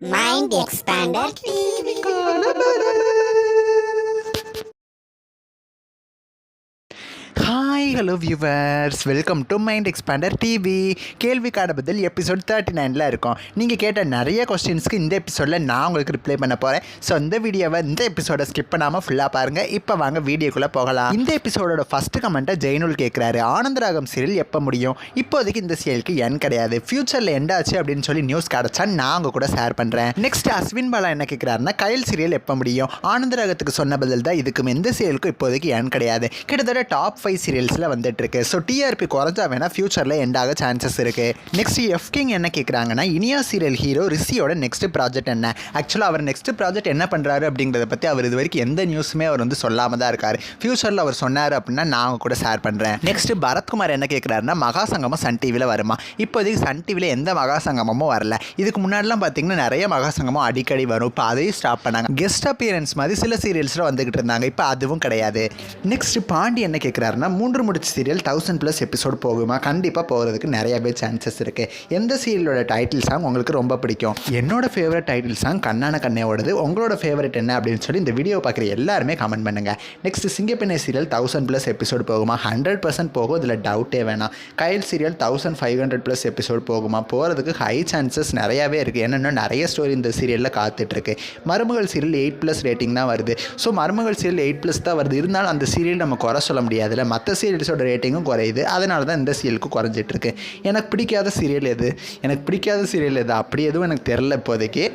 Mind Expander TV. Hello viewers welcome to Mind Expander TV கேள்வி காட பதில் episode thirty நைனில் இருக்கும். நீங்கள் கேட்ட நிறைய கொஸ்டின்ஸ்க்கு இந்த எபிசோடில் நான் உங்களுக்கு ரிப்ளை பண்ண போகிறேன் ஸோ இந்த வீடியோவை இந்த எபிசோடை ஸ்கிப் பண்ணாமல் ஃபுல்லாக பாருங்கள் இப்போ வாங்க வீடியோக்குள்ளே போகலாம். இந்த எபிசோடோட ஃபஸ்ட்டு கமெண்ட்டை ஜெயனுல் கேட்குறாரு ஆனந்தராகம் சீரியல் எப்போ முடியும்? இப்போதைக்கு இந்த சீரியலுக்கு என் கிடையாது. ஃப்யூச்சரில் எண்டாச்சு அப்படின்னு சொல்லி நியூஸ் கிடச்சா நான் உங்க கூட ஷேர் பண்ணுறேன் நெக்ஸ்ட் அஸ்வின் பாலா என்ன கேட்குறாருன்னா கயல் சீரியல் எப்போ முடியும்? ஆனந்தராகத்துக்கு சொன்ன பதில் தான் இதுக்கும். எந்த சீரியலுக்கும் இப்போதைக்கு என் கிடையாது. கிட்டத்தட்ட டாப் ஃபைவ் சீரியல்ஸில் வந்துட்டு இருக்கு ஸோ டிஆர்பி குறைஞ்சா வேணால் ஃபியூச்சரில் எண்ட் ஆக சான்சஸ் இருக்கு. நெக்ஸ்ட் எஃப் கிங் என்ன கேட்குறாங்கன்னா இனியா சீரியல் ஹீரோ ரிஷியோட நெக்ஸ்ட் ப்ராஜெக்ட் என்ன? ஆக்சுவலாக அவர் நெக்ஸ்ட் ப்ராஜெக்ட் என்ன பண்ணுறாரு அப்படிங்கிறத பற்றி அவர் இது வரைக்கும் எந்த நியூஸுமே அவர் வந்து சொல்லாமல் தான் இருக்கார். ஃபியூச்சரில் அவர் சொன்னார் அப்படின்னா நான் அவங்க கூட ஷேர் பண்ணுறேன் நெக்ஸ்ட் பரத்குமார் என்ன கேட்குறாருன்னா மகாசங்கமம் சன் டிவியில் வருமா? இப்போதைக்கு சன் டிவியில் எந்த மகா சங்கமமும் வரல. இதுக்கு முன்னாடிலாம் பார்த்தீங்கன்னா நிறைய மகா சங்கமம் அடிக்கடி வரும். இப்போ அதையும் ஸ்டாப் பண்ணாங்க. கெஸ்ட் அப்பியரன்ஸ் மாதிரி சில சீரியல்ஸில் வந்துக்கிட்டு இருந்தாங்க. இப்போ அதுவும் கிடையாது. நெக்ஸ்ட் பாண்டி என்ன கேட்குறாருன்னா மூன்று முடிச்சு சீரியல் தௌசண்ட் ப்ளஸ் எபிசோட் போகுமா? கண்டிப்பாக போகிறதுக்கு நிறையவே சான்சஸ் இருக்குது எந்த சீரியலோட டைட்டில் சாங் உங்களுக்கு ரொம்ப பிடிக்கும்? என்னோட ஃபேவரட் டைட்டில் சாங் கண்ணான கண்ணையோடது உங்களோட ஃபேவரட் என்ன அப்படின்னு சொல்லி இந்த வீடியோ பார்க்குற எல்லாருமே கமெண்ட் பண்ணுங்கள் நெக்ஸ்ட் சிங்கப்பெண்ணை சீரியல் தௌசண்ட் ப்ளஸ் எபிசோட் போகுமா? ஹண்ட்ரட் பர்சன்ட் போகும். இதில் டவுட்டே வேணாம். Kayal serial thousand five hundred plus episode போகுமா? போகிறதுக்கு ஹை சான்சஸ் நிறையாவே இருக்குது என்னென்னா நிறைய ஸ்டோரி இந்த சீரியலில் காத்துட்ருக்கு. மருமகள் சீரியல் எயிட் ப்ளஸ் ரேட்டிங் தான் வருது. ஸோ மருமகள் சீரியல் எயிட் ப்ளஸ் தான் வருது. இருந்தாலும் அந்த சீரியல் நம்ம குறை சொல்ல முடியாதுல்ல. மற்ற சீரியல் சீரியல்ஸோட ரேட்டிங்கும் குறையுது. அதனால தான் இந்த சீரியலுக்கு குறைஞ்சிட்ருக்கு எனக்கு பிடிக்காத சீரியல் எது? எனக்கு பிடிக்காத சீரியல் எது? அப்படி எதுவும் எனக்கு தெரில இப்போதைக்கு.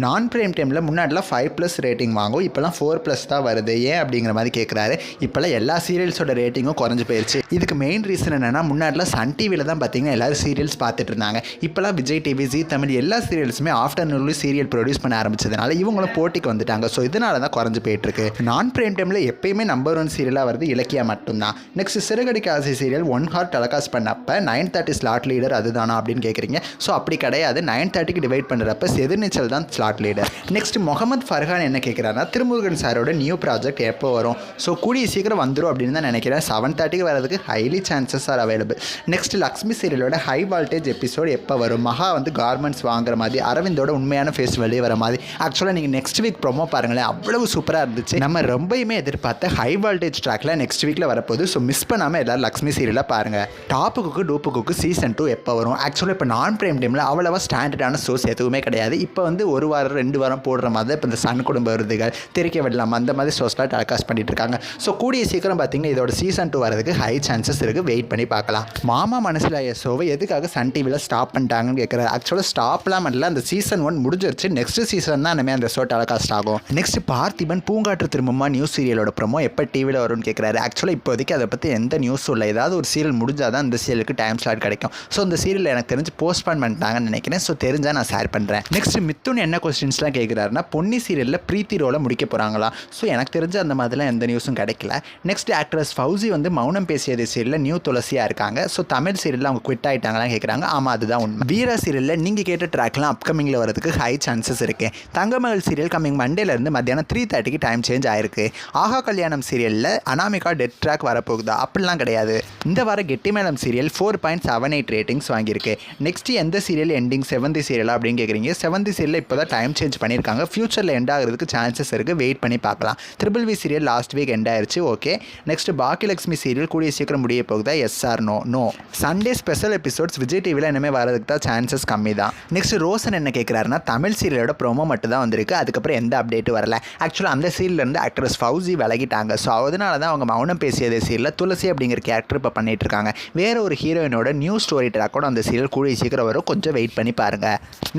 நான் ப்ரைம் டைமில் முன்னாடிலாம் ஃபைவ் ப்ளஸ் ரேட்டிங் வாங்கும். இப்போலாம் ஃபோர் ப்ளஸ் தான் வருது. ஏன் அப்படிங்கிற மாதிரி கேட்குறாரு இப்போலாம் எல்லா சீரியல்ஸோட ரேட்டிங்கும் குறைஞ்சி போயிடுச்சு இதுக்கு மெயின் ரீசன் என்னென்னா முன்னாடிலாம் சன் டிவியில் தான் பார்த்தீங்கன்னா எல்லோரும் சீரியல்ஸ் பார்த்துட்டு இருந்தாங்க. இப்போலாம் விஜய் டிவி ஜி தமிழ் எல்லா சீரியல்ஸுமே ஆஃப்டர்நூன்லேயும் சீரியல் ப்ரொடியூஸ் பண்ண ஆரம்பிச்சதுனால இவங்களும் போட்டிக்கு வந்துட்டாங்க. ஸோ இதனால தான் குறைஞ்சி போயிட்டுருக்கு. நான் ப்ரைம் டைமில் எப்பயுமே நம்பர் ஒன் சீரியலாக வருது இலக்கியா மட்டும்தான். நெக்ஸ்ட் சிறுகடிக்கு ஆசை சீரியல் ஒன் ஹார் டெலகாஸ்ட் பண்ணப்போ நைன் தேர்ட்டி ஸ்லாட் லீடர் அதுதானா அப்படின்னு கேட்குறீங்க ஸோ அப்படி கிடையாது. நைன் தேர்ட்டிக்கு டிவைட் பண்ணுறப்ப எதிர்நீச்சல் தான் slot leader next Mohammed Farhan என்ன கேட்குறாருன்னா திருமுருகன் சாரோட நியூ ப்ராஜெக்ட் எப்போ வரும்? ஸோ கூடிய சீக்கிரம் வந்துடும் அப்படின்னு தான் நினைக்கிறேன். செவன் தேர்ட்டிக்கு வரதுக்கு highly chances are available next Lakshmi சீரியலோட high voltage episode எப்போ வரும்? மகா வந்து கார்மெண்ட்ஸ் வாங்குற மாதிரி அரவிந்தோட உண்மையான ஃபேஸ் வெளியே வர மாதிரி. ஆக்சுவலாக நீங்கள் நெக்ஸ்ட் வீக் ப்ரோமோ பாருங்களேன். அவ்வளவு சூப்பராக இருந்துச்சு. நம்ம ரொம்பயுமே எதிர்பார்த்த ஹை வால்டேஜ் ட்ராக்ல நெக்ஸ்ட் வீக்கில் வரப்போகுது. ஸோ மிஸ் பண்ணாமல் எல்லாரும் லக்ஷ்மி சீரியலாக பாருங்கள் top cook dupe cook season two எப்போ வரும்? ஆக்சுவலாக இப்போ நான் ப்ரைம் டைமில் அவ்வளோவா ஸ்டாண்டர்டான ஷோஸ் எதுவுமே கிடையாது. இப்போ வந்து ஒரு வாரம் ரெண்டு வாரம் போடுற மாதிரி இப்போ இந்த சன் குடும்ப விருதுகள் திரிக்க விடலாம்? அந்த மாதிரி ஷோஸ்லாம் டெலிகாஸ்ட் பண்ணிட்டு இருக்காங்க ஸோ கூடிய சீக்கிரம் பார்த்தீங்கன்னா இதோட சீசன் டூ வரதுக்கு ஹை சான்சஸ் இருக்குது வெயிட் பண்ணி பார்க்கலாம் மாமா மனசில் ஷோவை எதுக்காக சன் டிவியில் ஸ்டாப் பண்ணிட்டாங்கன்னு கேட்குறாரு ஆக்சுவலாக ஸ்டாப்லாம் பண்ணல அந்த சீசன் ஒன் முடிஞ்சிருச்சு. நெக்ஸ்ட் சீசன் தான் இனிமேல் அந்த ஷோ டெலிகாஸ்ட் ஆகும். Next Parthiban Poongatru திரும்பமா? News சீரியலோட promo எப்போ டிவியில் வரும்னு கேட்குறாரு ஆக்சுவலாக இப்போதைக்கு அதை பற்றி எந்த நியூஸும் இல்லை. ஏதாவது ஒரு சீரியல் முடிஞ்சால் தான் இந்த சீரியலுக்கு டைம் ஸ்லாட் கிடைக்கும். ஸோ அந்த சீரியல் எனக்கு தெரிஞ்சு போஸ்ட்பான் பண்ணிட்டாங்கன்னு நினைக்கிறேன். ஸோ தெரிஞ்சால் நான் ஷேர் பண்ணுறேன் நெக்ஸ்ட் மித்துன் என்ன கொஸ்டின்ஸ்லாம் கேட்குறாருன்னா பொன்னி சீரியலில் பிரீத்தி ரோலை முடிக்க போகிறாங்களா ஸோ எனக்கு தெரிஞ்ச அந்த மாதிரிலாம் எந்த நியூஸும் கிடைக்கல. நெக்ஸ்ட் ஆக்ட்ரஸ் ஃபவுசி வந்து மௌனம் பேசியது சீரியலில் நியூ துளசியாக இருக்காங்க. ஸோ தமிழ் சீரியலில் அவங்க குவிட் ஆகிட்டாங்களான்னு கேட்குறாங்க ஆமாம் அதுதான் உண்மை. வீரா சீரியலில் நீங்கள் கேட்ட ட்ராக்லாம் அப்கமிங்கில் வரதுக்கு ஹை சான்சஸ் இருக்குது தங்கமகள் சீரியல் கம்மிங் மண்டேலேருந்து மத்தியானம் த்ரீ தேர்ட்டிக்கு டைம் சேஞ்ச் ஆயிருக்கு. ஆஹா கல்யாணம் சீரியலில் அனாமிகா டெட் ட்ராக் வரப்போகுதா? அப்படிலாம் கிடையாது. இந்த வார Gettimelam serial four point seven eight ratings வாங்கியிருக்கு. நெக்ஸ்ட் எந்த சீரியல் எண்டிங் செவந்தி சீரியலா அப்படின்னு கேட்குறீங்க செவந்தி சீரியல் இப்போ தான் டைம் சேஞ்ச் பண்ணியிருக்காங்க. ஃபியூச்சரில் எண்ட் ஆகிறதுக்கு சான்சஸ் இருக்குது வெயிட் பண்ணி பார்க்கலாம். Triple V serial last weekend ஆயிருச்சு. ஓகே நெக்ஸ்ட் பாக்கியலட்சுமி சீரியல் கூடிய சீக்கிரம் முடிய போகுதா? Yes or no no Sunday special episodes Vijay டிவியில் இனிமேல் வரதுக்கு தான் சான்சஸ் கம்மி தான். நெக்ஸ்ட் ரோசன் என்ன கேட்குறாருன்னா தமிழ் சீரியலோட ப்ரோமோ மட்டும் தான் வந்திருக்கு. அதுக்கப்புறம் எந்த அப்டேட்டும் வரல. ஆக்சுவலாக அந்த சீரியலேருந்து ஆக்ட்ரஸ் ஃபவுசி விலகிட்டாங்க. ஸோ அதனால தான் அவங்க மௌனம் பேசியதே சீரியலில் துளசி அப்படிங்கிற கேரக்டர் இப்போ பண்ணிட்டு இருக்காங்க. வேற ஒரு ஹீரோயினோட நியூ ஸ்டோரி ட்ராக்கோட அந்த சீரியல் கூடிய சீக்கிரம் வரும். கொஞ்சம் வெயிட் பண்ணி பாருங்க.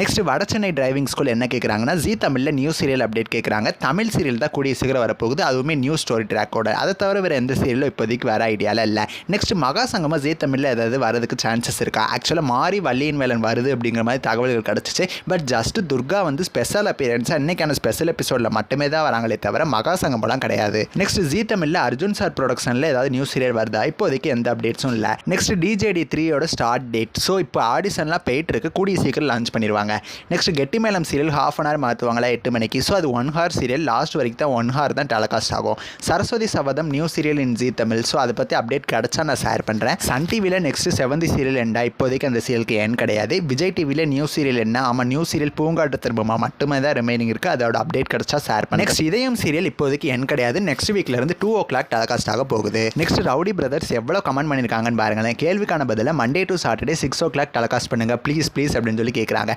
நெக்ஸ்ட் வடசென்னை டிரைவிங் ஸ்கூல் என்ன கேட்குறாங்கன்னா ஜி தமிழில் நியூ சீரியல் அப்டேட் கேட்குறாங்க தமிழ் சீரியல் தான் கூடிய சீக்கிரம் வரப்போகுது. அதுவுமே நியூ ஸ்டோரி ட்ராக்கோட அதை தவிர வேறு எந்த சீரியலும் இப்போதைக்கு வர ஐடியாவில் இல்லை. நெக்ஸ்ட் மகா சங்கமாக ஜி தமிழில் ஏதாவது வரதுக்கு சான்சஸ் இருக்கா? ஆக்சுவலாக மாறி வள்ளியின் வேலன் வருது அப்படிங்கிற மாதிரி தகவல்கள் கிடச்சிச்சு. பட் ஜஸ்ட் துர்கா வந்து ஸ்பெஷல் அப்பியரன்ஸாக இன்றைக்கான ஸ்பெஷல் எபிசோடில் மட்டுமே தான் வராங்களே தவிர மகா சங்கமெல்லாம் கிடையாது. நெக்ஸ்ட் ஜி தமிழில் அர்ஜுன் சார் ப்ரொடக்ஷனில் ஏதாவது நியூ சீரியல் வருதா? இப்போதைக்கு எந்த அப்டேட்ஸும் இல்லை. நெக்ஸ்ட் டிஜேடி த்ரீயோட ஸ்டார்ட் டேட் ஸோ இப்போ ஆடிஷன்லாம் போயிட்டு இருக்கு. கூடிய சீக்கிரம் லான்ச் பண்ணிடுவாங்க next Gettimelam serial serial half an hour மாற்றுவாங்களா எட்டு மணிக்கு. ஸோ அது ஒன் ஹார் சீரியல் லாஸ்ட் வரைக்கும் தான் ஒன் ஹார் தான் டெலகாஸ்ட் ஆகும். Saraswathi Sabatham new serial in Zee Tamil so அதை பற்றி அப்டேட் கிடச்சா நான் ஷேர் பண்ணுறேன் சன் டிவியில் நெக்ஸ்ட் செவந்தி சீரியல் என்ன இப்போதைக்கு அந்த சீரியலுக்கு ஏன் கிடையாது? விஜய் டிவியில் நியூ சீரியல் என்ன? ஆமாம் நியூ சீரியல் பூங்காட்டு திரும்பமா? மட்டுமே தான் ரிமைனிங் இருக்குது அதோட அப்டேட் கிடச்சா ஷேர் பண்ணேன் நெக்ஸ்ட் இதயம் சீரியல் இப்போதைக்கு என் கிடையாது? நெக்ஸ்ட் வீக்ல இருந்து டூ ஓ கிளாக் டெலகாஸ்ட் ஆக போகுது. நெக்ஸ்ட் ரவுடி பிரதர்ஸ் எவ்வளோ கமெண்ட் பண்ணியிருக்காங்கன்னு பாருங்களேன். கேள்விக்கான பதிலாக Monday to Saturday six o'clock telecast பண்ணுங்க. ப்ளீஸ் ப்ளீஸ் அப்படின்னு சொல்லி கேட்குறாங்க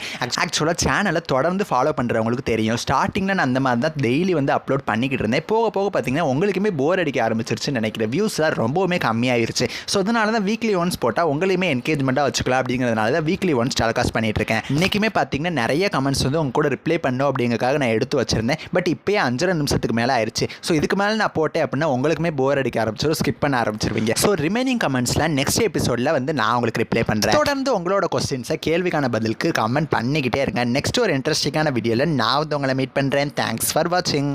ஆக்சுவலாக சேனலை தொடர்ந்து ஃபாலோ பண்ணுறவங்களுக்கு தெரியும். ஸ்டார்டிங்கில் நான் அந்த மாதிரி தான் டெய்லி வந்து அப்லோட் பண்ணிக்கிட்டு இருந்தேன். போக போக பார்த்தீங்கன்னா உங்களுக்குமே போர் அடிக்க ஆரம்பிச்சிருச்சுன்னு நினைக்கிறேன். வியூஸ்லாம் ரொம்பவுமே கம்மியாயிருச்சு. ஸோ அதனால தான் வீக்லி ஒன்ஸ் போட்டால் உங்களையுமே என்கேஜ்மெண்ட்டாக வச்சுக்கலாம் அப்படிங்கிறதுனால தான் வீக்லி ஒன்ஸ் டெலகாஸ்ட் பண்ணிட்டு இருக்கேன். இன்றைக்குமே பார்த்தீங்கன்னா நிறைய கமெண்ட்ஸ் வந்து உங்க கூட ரிப்ளை பண்ணும் அப்படிங்கிறக்காக நான் எடுத்து வச்சிருந்தேன். பட் இப்போயே அஞ்சரை நிமிஷத்துக்கு மேலே ஆயிடுச்சு ஸோ இதுக்கு மேலே நான் போட்டேன் அப்படின்னா உங்களுக்குமே போர் அடிக்க ஆரம்பிச்சிடும் ஸ்கிப் பண்ண ஆரம்பிச்சிருவீங்க. ஸோ ரிமைனிங் கமெண்ட்ஸ்லாம் நெக்ஸ்ட் எபிசோடில் வந்து நான் உங்களுக்கு ரிப்ளை பண்ணுறேன் தொடர்ந்து உங்களோட கொஸ்டின்ஸை கேள்விக்கான பதிலுக்கு கமெண்ட் பண்ணிக்கிட்டே இருங்க. நெக்ஸ்ட் ஒரு இன்ட்ரெஸ்டிங்கான வீடியோவில் நான் வந்து உங்களை மீட் பண்ணுறேன் தேங்க்ஸ் ஃபார் வாட்சிங்